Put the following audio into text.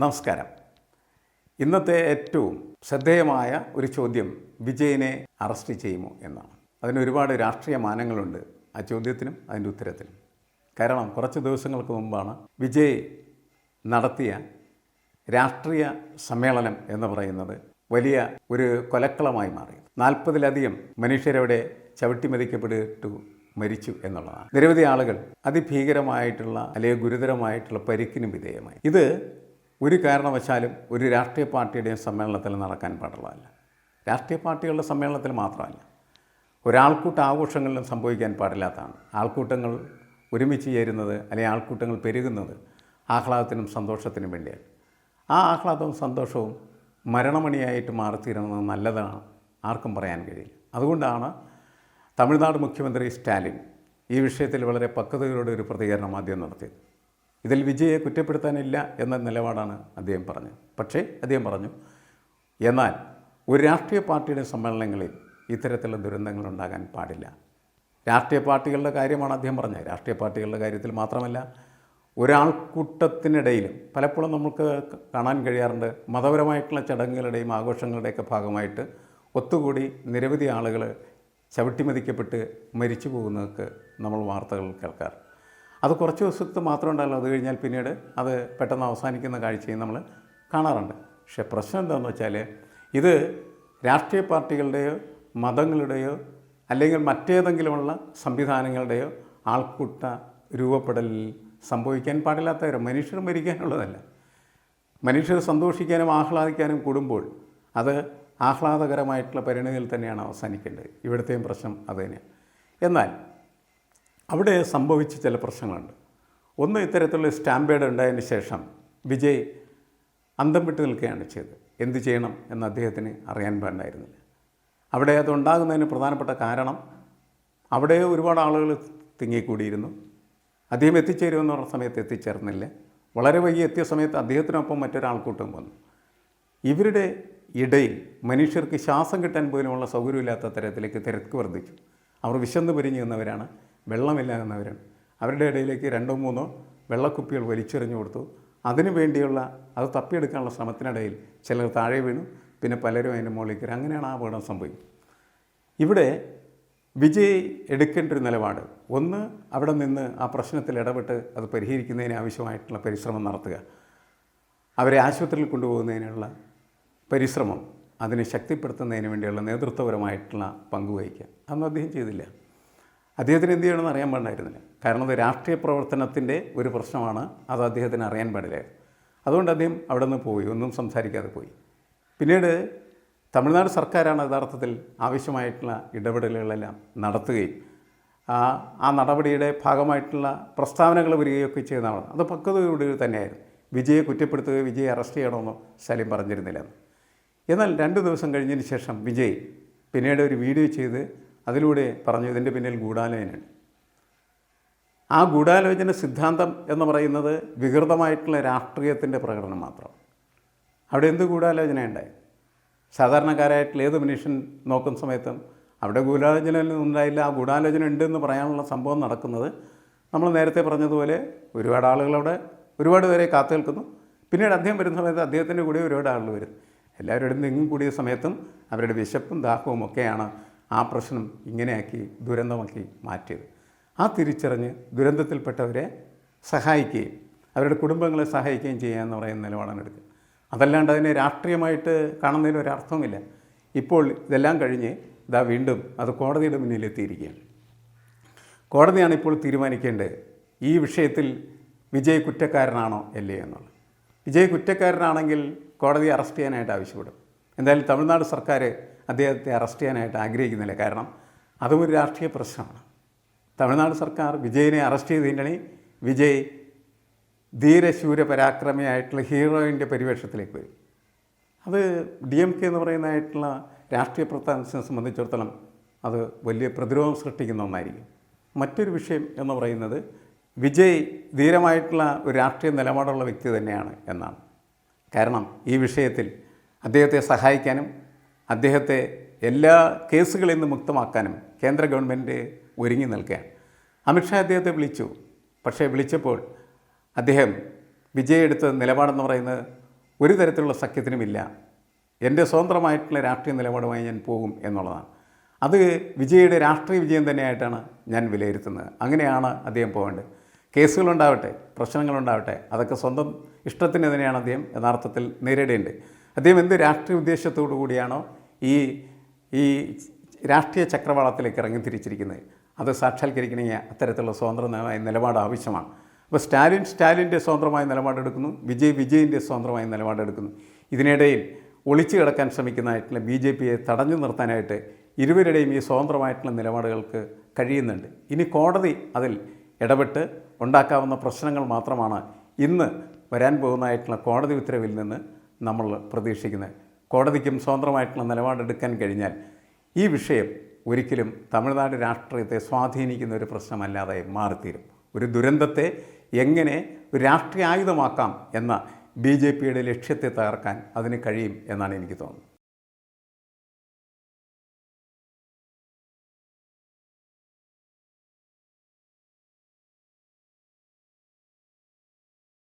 നമസ്കാരം. ഇന്നത്തെ ഏറ്റവും ശ്രദ്ധേയമായ ഒരു ചോദ്യം വിജയനെ അറസ്റ്റ് ചെയ്യുമോ എന്നാണ്. അതിന് ഒരുപാട് രാഷ്ട്രീയ മാനങ്ങളുണ്ട് ആ ചോദ്യത്തിനും അതിന്റെ ഉത്തരത്തിനും. കാരണം കുറച്ച് ദിവസങ്ങൾക്ക് മുമ്പാണ് വിജയ് നടത്തിയ രാഷ്ട്രീയ സമ്മേളനം എന്ന് പറയുന്നത് വലിയ ഒരു കൊലക്കളമായി മാറി നാൽപ്പതിലധികം മനുഷ്യരവിടെ ചവിട്ടിമതിക്കപ്പെട്ടു മരിച്ചു എന്നുള്ളതാണ്. നിരവധി ആളുകൾ അതിഭീകരമായിട്ടുള്ള അല്ലെങ്കിൽ ഗുരുതരമായിട്ടുള്ള പരിക്കിനും വിധേയമായി. ഇത് ഒരു കാരണവശാലും ഒരു രാഷ്ട്രീയ പാർട്ടിയുടെയും സമ്മേളനത്തിൽ നടക്കാൻ പാടുള്ളതല്ല. രാഷ്ട്രീയ പാർട്ടികളുടെ സമ്മേളനത്തിൽ മാത്രമല്ല. ഒരാൾക്കൂട്ട ആഘോഷങ്ങളിലും സംഭവിക്കാൻ പാടില്ലാത്തതാണ്. ആൾക്കൂട്ടങ്ങൾ ഒരുമിച്ച് ചേരുന്നത് അല്ലെങ്കിൽ ആൾക്കൂട്ടങ്ങൾ പെരുകുന്നത് ആഹ്ലാദത്തിനും സന്തോഷത്തിനും വേണ്ടിയാണ്. ആ ആഹ്ലാദവും സന്തോഷവും മരണമണിയായിട്ട് മാറിത്തീരുന്നത് നല്ലതാണ്. ആർക്കും പറയാൻ കഴിയില്ല. അതുകൊണ്ടാണ് തമിഴ്നാട് മുഖ്യമന്ത്രി സ്റ്റാലിൻ ഈ വിഷയത്തിൽ വളരെ പക്വതയോടെ ഒരു പ്രതികരണം ആദ്യം നടത്തിയത്. ഇതിൽ വിജയെ കുറ്റപ്പെടുത്താനില്ല എന്ന നിലപാടാണ് അദ്ദേഹം പറഞ്ഞത്. പക്ഷേ അദ്ദേഹം പറഞ്ഞു എന്നാൽ ഒരു രാഷ്ട്രീയ പാർട്ടിയുടെ സമ്മേളനങ്ങളിൽ ഇത്തരത്തിലുള്ള ദുരന്തങ്ങൾ ഉണ്ടാകാൻ പാടില്ല. രാഷ്ട്രീയ പാർട്ടികളുടെ കാര്യമാണ് അദ്ദേഹം പറഞ്ഞത്. രാഷ്ട്രീയ പാർട്ടികളുടെ കാര്യത്തിൽ മാത്രമല്ല ഒരാൾക്കൂട്ടത്തിനിടയിലും പലപ്പോഴും നമുക്ക് കാണാൻ കഴിയാറുണ്ട് മതപരമായിട്ടുള്ള ചടങ്ങുകളുടെയും ആഘോഷങ്ങളുടെയൊക്കെ ഭാഗമായിട്ട് ഒത്തുകൂടി നിരവധി ആളുകൾ ചവിട്ടിമതിക്കപ്പെട്ട് മരിച്ചു പോകുന്നതൊക്കെ നമ്മൾ വാർത്തകൾ കേൾക്കാറ് അത് കുറച്ച് ദിവസത്ത് മാത്രം ഉണ്ടല്ലോ അത് കഴിഞ്ഞാൽ പിന്നീട് അത് പെട്ടെന്ന് അവസാനിക്കുന്ന കാഴ്ചയും നമ്മൾ കാണാറുണ്ട്. പക്ഷേ പ്രശ്നം എന്താണെന്ന് വെച്ചാൽ ഇത് രാഷ്ട്രീയ പാർട്ടികളുടെയോ മതങ്ങളുടെയോ അല്ലെങ്കിൽ മറ്റേതെങ്കിലുമുള്ള സംവിധാനങ്ങളുടെയോ ആൾക്കൂട്ട രൂപപ്പെടലിൽ സംഭവിക്കാൻ പാടില്ലാത്തവരോ മനുഷ്യർ മരിക്കാനുള്ളതല്ല. മനുഷ്യർ സന്തോഷിക്കാനും ആഹ്ലാദിക്കാനും കൂടുമ്പോൾ അത് ആഹ്ലാദകരമായിട്ടുള്ള പരിണിതിയിൽ തന്നെയാണ് അവസാനിക്കേണ്ടത്. ഇവിടുത്തെയും പ്രശ്നം അത് തന്നെയാണ്. എന്നാൽ അവിടെ സംഭവിച്ച ചില പ്രശ്നങ്ങളുണ്ട്. ഒന്ന് ഇത്തരത്തിലുള്ള സ്റ്റാമ്പേഡ് ഉണ്ടായതിന് ശേഷം വിജയ് അന്തം വിട്ട് നിൽക്കുകയാണ് ചെയ്തത്. എന്ത് ചെയ്യണം എന്ന് അദ്ദേഹത്തിന് അറിയാൻ പാടില്ലായിരുന്നില്ല. അവിടെ അത് ഉണ്ടാകുന്നതിന് പ്രധാനപ്പെട്ട കാരണം അവിടെ ഒരുപാട് ആളുകൾ തിങ്ങിക്കൂടിയിരുന്നു. അദ്ദേഹം എത്തിച്ചേരുമെന്ന് പറഞ്ഞ സമയത്ത് എത്തിച്ചേർന്നില്ല. വളരെ വൈകി എത്തിയ സമയത്ത് അദ്ദേഹത്തിനൊപ്പം മറ്റൊരാൾക്കൂട്ടം വന്നു. ഇവരുടെ ഇടയിൽ മനുഷ്യർക്ക് ശ്വാസം കിട്ടാൻ പോലുമുള്ള സൗകര്യമില്ലാത്ത തരത്തിലേക്ക് തിരക്ക് വർദ്ധിച്ചു. അവർ വിശന്ന് പിരിഞ്ഞു നിന്നവരാണ്. വെള്ളമില്ല എന്നവരാണ് അവരുടെ ഇടയിലേക്ക് രണ്ടോ മൂന്നോ വെള്ളക്കുപ്പികൾ വലിച്ചെറിഞ്ഞു കൊടുത്തു. അതിനു വേണ്ടിയുള്ള അത് തപ്പിയെടുക്കാനുള്ള ശ്രമത്തിനിടയിൽ ചിലർ താഴെ വീണു. പിന്നെ പലരും അതിന്റെ മുകളിൽ കയറി അങ്ങനെയാണ് ആ അപകടം സംഭവിക്കുന്നത് ഇവിടെ വിജയ് എടുക്കേണ്ട ഒരു നിലപാട്. ഒന്ന് അവിടെ നിന്ന് ആ പ്രശ്നത്തിൽ ഇടപെട്ട് അത് പരിഹരിക്കുന്നതിന് ആവശ്യമായിട്ടുള്ള പരിശ്രമം നടത്തുക. അവരെ ആശുപത്രിയിൽ കൊണ്ടുപോകുന്നതിനുള്ള പരിശ്രമം അതിനെ ശക്തിപ്പെടുത്തുന്നതിന് വേണ്ടിയുള്ള നേതൃത്വപരമായിട്ടുള്ള പങ്കുവഹിക്കുക അന്ന് അദ്ദേഹം ചെയ്തില്ല. അദ്ദേഹത്തിന് എന്ത് ചെയ്യണമെന്ന് അറിയാൻ പാടില്ലായിരുന്നില്ല കാരണം അത് രാഷ്ട്രീയ പ്രവർത്തനത്തിന്റെ ഒരു പ്രശ്നമാണ്. അത് അദ്ദേഹത്തിന് അറിയാൻ പാടില്ലായിരുന്നു. അതുകൊണ്ട് അദ്ദേഹം അവിടെ നിന്ന് പോയി. ഒന്നും സംസാരിക്കാതെ പോയി. പിന്നീട് തമിഴ്നാട് സർക്കാരാണ് യഥാർത്ഥത്തിൽ ആവശ്യമായിട്ടുള്ള ഇടപെടലുകളെല്ലാം നടത്തുകയും ആ നടപടിയുടെ ഭാഗമായിട്ടുള്ള പ്രസ്താവനകൾ വരികയൊക്കെ ചെയ്യുന്നതാണ് അത് പക്വതയോട് തന്നെയായിരുന്നു. വിജയെ കുറ്റപ്പെടുത്തുകയോ വിജയെ അറസ്റ്റ് ചെയ്യണമെന്നോ സലീം പറഞ്ഞിരുന്നില്ല. എന്നാൽ രണ്ട് ദിവസം കഴിഞ്ഞതിന് ശേഷം വിജയ് പിന്നീട് ഒരു വീഡിയോ ചെയ്ത് അതിലൂടെ പറഞ്ഞു ഇതിന്റെ പിന്നിൽ ഗൂഢാലോചനയാണ് ആ ഗൂഢാലോചന സിദ്ധാന്തം എന്ന് പറയുന്നത് വികൃതമായിട്ടുള്ള രാഷ്ട്രീയത്തിന്റെ പ്രകടനം മാത്രം. അവിടെ എന്ത് ഗൂഢാലോചന ഉണ്ടായി സാധാരണക്കാരായിട്ടുള്ള ഏത് മനുഷ്യൻ നോക്കുന്ന സമയത്തും അവിടെ ഗൂഢാലോചന ഉണ്ടായില്ല ആ ഗൂഢാലോചന ഉണ്ടെന്ന് പറയാനുള്ള സംഭവം നടക്കുന്നത് നമ്മൾ നേരത്തെ പറഞ്ഞതുപോലെ ഒരുപാട് ആളുകളവിടെ ഒരുപാട് പേരെ കാത്തു നിൽക്കുന്നു പിന്നീട് അദ്ദേഹം വരുന്ന സമയത്ത് അദ്ദേഹത്തിന്റെ കൂടെ ഒരുപാട് ആളുകൾ വരും എല്ലാവരും ഇവിടെ നിന്നും കൂടിയ സമയത്തും അവരുടെ വിശപ്പും ദാഹവും ഒക്കെയാണ് ആ പ്രശ്നം ഇങ്ങനെയാക്കി ദുരന്തമാക്കി മാറ്റിയത്. ആ തിരിച്ചറിഞ്ഞ് ദുരന്തത്തിൽപ്പെട്ടവരെ സഹായിക്കുകയും അവരുടെ കുടുംബങ്ങളെ സഹായിക്കുകയും ചെയ്യുക എന്ന് പറയുന്ന നിലപാടാണ് എടുക്കുക അതല്ലാണ്ട് അതിനെ രാഷ്ട്രീയമായിട്ട് കാണുന്നതിന് ഒരർത്ഥമില്ല ഇപ്പോൾ ഇതെല്ലാം കഴിഞ്ഞ് ഇതാ വീണ്ടും അത് കോടതിയുടെ മുന്നിലെത്തിയിരിക്കുകയാണ്. കോടതിയാണ് ഇപ്പോൾ തീരുമാനിക്കേണ്ടത് ഈ വിഷയത്തിൽ വിജയ് കുറ്റക്കാരനാണോ അല്ലേ എന്നുള്ളത്. വിജയ് കുറ്റക്കാരനാണെങ്കിൽ കോടതി അറസ്റ്റ് ചെയ്യാനായിട്ട് ആവശ്യപ്പെടും. എന്തായാലും തമിഴ്നാട് സർക്കാർ അദ്ദേഹത്തെ അറസ്റ്റ് ചെയ്യാനായിട്ട് ആഗ്രഹിക്കുന്നില്ല. കാരണം അതും ഒരു രാഷ്ട്രീയ പ്രശ്നമാണ്. തമിഴ്നാട് സർക്കാർ വിജയിനെ അറസ്റ്റ് ചെയ്തതിന്റെ വിജയ് ധീരശൂര പരാക്രമിയായിട്ടുള്ള ഹീറോയിന്റെ പരിവേഷത്തിലേക്ക് വരും. അത് ഡി എം കെ എന്ന് പറയുന്നതായിട്ടുള്ള രാഷ്ട്രീയ പ്രസ്ഥാനത്തിനെ സംബന്ധിച്ചിടത്തോളം അത് വലിയ പ്രതിരോധം സൃഷ്ടിക്കുന്ന ഒന്നായിരിക്കും. മറ്റൊരു വിഷയം എന്ന് പറയുന്നത് വിജയ് ധീരമായിട്ടുള്ള ഒരു രാഷ്ട്രീയ നിലപാടുള്ള വ്യക്തി തന്നെയാണ് എന്നാണ്. കാരണം ഈ വിഷയത്തിൽ അദ്ദേഹത്തെ സഹായിക്കാനും അദ്ദേഹത്തെ എല്ലാ കേസുകളിൽ നിന്ന് മുക്തമാക്കാനും കേന്ദ്ര ഗവൺമെന്റ് ഒരുങ്ങി നിൽക്കുകയാണ്. അമിത്ഷാ അദ്ദേഹത്തെ വിളിച്ചു. പക്ഷേ വിളിച്ചപ്പോൾ അദ്ദേഹം വിജയ് എടുത്ത നിലപാടെന്ന് പറയുന്നത് ഒരു തരത്തിലുള്ള സഖ്യത്തിനുമില്ല. എന്റെ സ്വതന്ത്രമായിട്ടുള്ള രാഷ്ട്രീയ നിലപാടുമായി ഞാൻ പോകും എന്നുള്ളതാണ്. അത് വിജയുടെ രാഷ്ട്രീയ വിജയം തന്നെയായിട്ടാണ് ഞാൻ വിലയിരുത്തുന്നത്. അങ്ങനെയാണ് അദ്ദേഹം പോകേണ്ടത്. കേസുകളുണ്ടാവട്ടെ പ്രശ്നങ്ങളുണ്ടാവട്ടെ അതൊക്കെ സ്വന്തം ഇഷ്ടത്തിന് തന്നെയാണ് അദ്ദേഹം യഥാർത്ഥത്തിൽ നേരിടേണ്ടത്. അദ്ദേഹം എന്ത് രാഷ്ട്രീയ ഉദ്ദേശത്തോടു കൂടിയാണോ ഈ ഈ രാഷ്ട്രീയ ചക്രവാളത്തിലേക്ക് ഇറങ്ങി തിരിച്ചിരിക്കുന്നത്. അത് സാക്ഷാത്കരിക്കണമെങ്കിൽ അത്തരത്തിലുള്ള സ്വതന്ത്രമായ നിലപാട് ആവശ്യമാണ്. അപ്പോൾ സ്റ്റാലിൻ സ്റ്റാലിന്റെ സ്വതന്ത്രമായ നിലപാടെടുക്കുന്നു വിജയ് വിജയിന്റെ സ്വതന്ത്രമായ നിലപാടെടുക്കുന്നു ഇതിനിടയിൽ ഒളിച്ചു കിടക്കാൻ ശ്രമിക്കുന്നതായിട്ടുള്ള ബി ജെ പിയെ തടഞ്ഞു നിർത്താനായിട്ട് ഇരുവരുടെയും ഈ സ്വതന്ത്രമായിട്ടുള്ള നിലപാടുകൾക്ക് കഴിയുന്നുണ്ട്. ഇനി കോടതി അതിൽ ഇടപെട്ട് ഉണ്ടാക്കാവുന്ന പ്രശ്നങ്ങൾ മാത്രമാണ് ഇന്ന് വരാൻ പോകുന്നതായിട്ടുള്ള കോടതി ഉത്തരവിൽ നിന്ന് നമ്മൾ പ്രതീക്ഷിക്കുന്നത്. കോടതിക്കും സ്വതന്ത്രമായിട്ടുള്ള നിലപാടെടുക്കാൻ കഴിഞ്ഞാൽ ഈ വിഷയം ഒരിക്കലും തമിഴ്നാട് രാഷ്ട്രീയത്തെ സ്വാധീനിക്കുന്ന ഒരു പ്രശ്നമല്ലാതെ മാറിത്തീരും. ഒരു ദുരന്തത്തെ എങ്ങനെ ഒരു രാഷ്ട്രീയ ആയുധമാക്കാം എന്ന ബി ജെ പിയുടെ ലക്ഷ്യത്തെ തകർക്കാൻ അതിന് കഴിയും എന്നാണ് എനിക്ക് തോന്നുന്നത്.